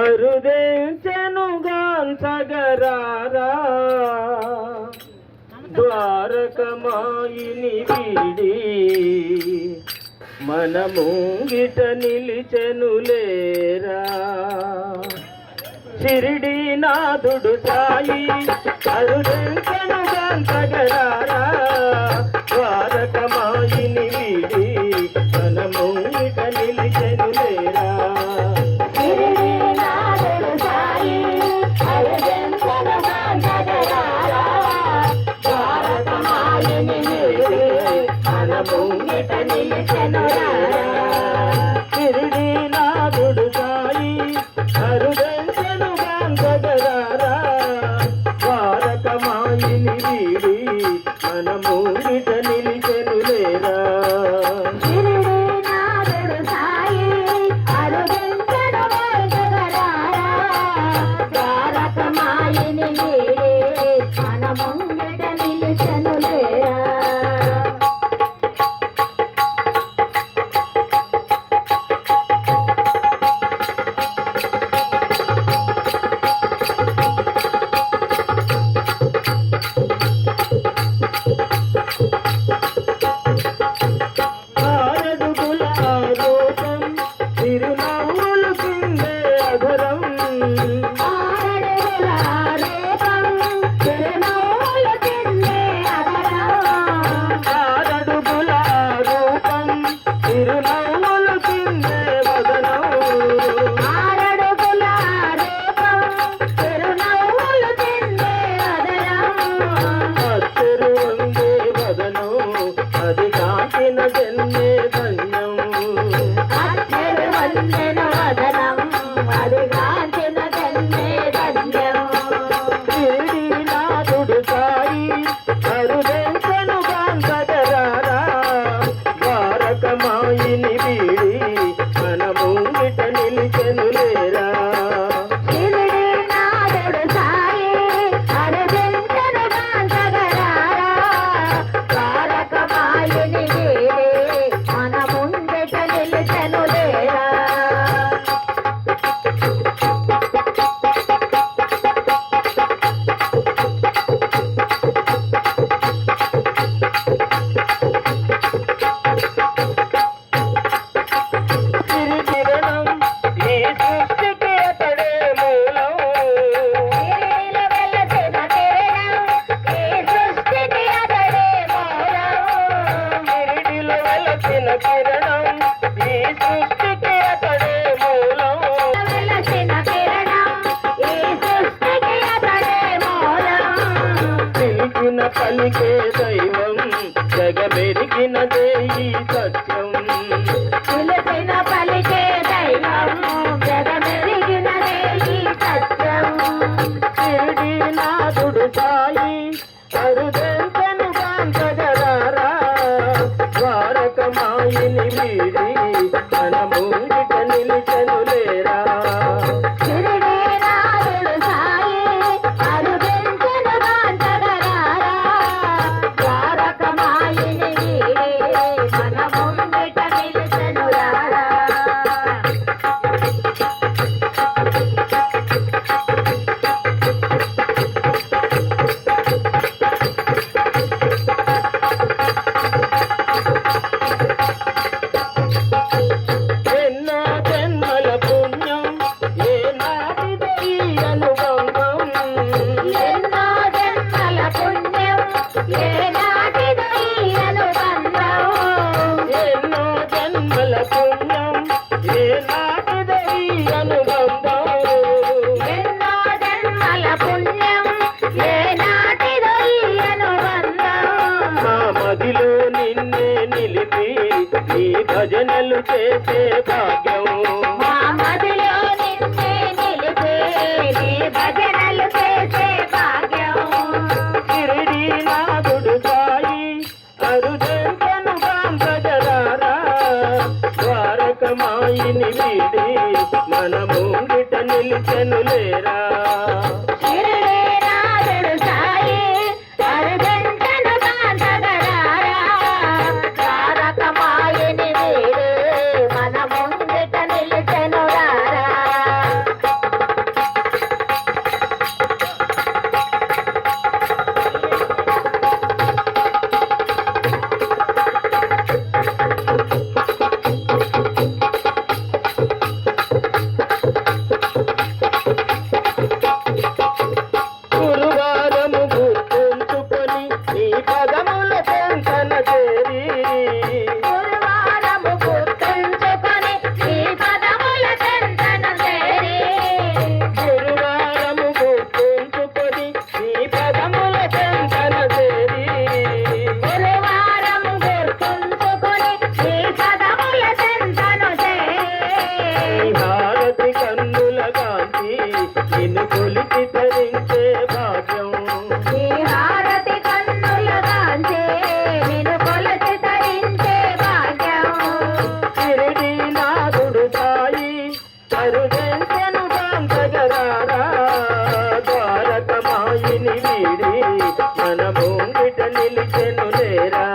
అరుదేంచెనుగాంచగరారా ద్వారకమాయిని వీడి మనము గిట నిలిచెనులేరా చిరిడి నాదుడు సాయి అరుదేంచెనుగాంచగరారా ముంగిట నిలిచెనురా జగమెరిగినదే ఈ ఈ భజనలు చేసే భాగ్యం. మన ముంగిట నిలిచెను లేరా. నిలిచెను లేరా?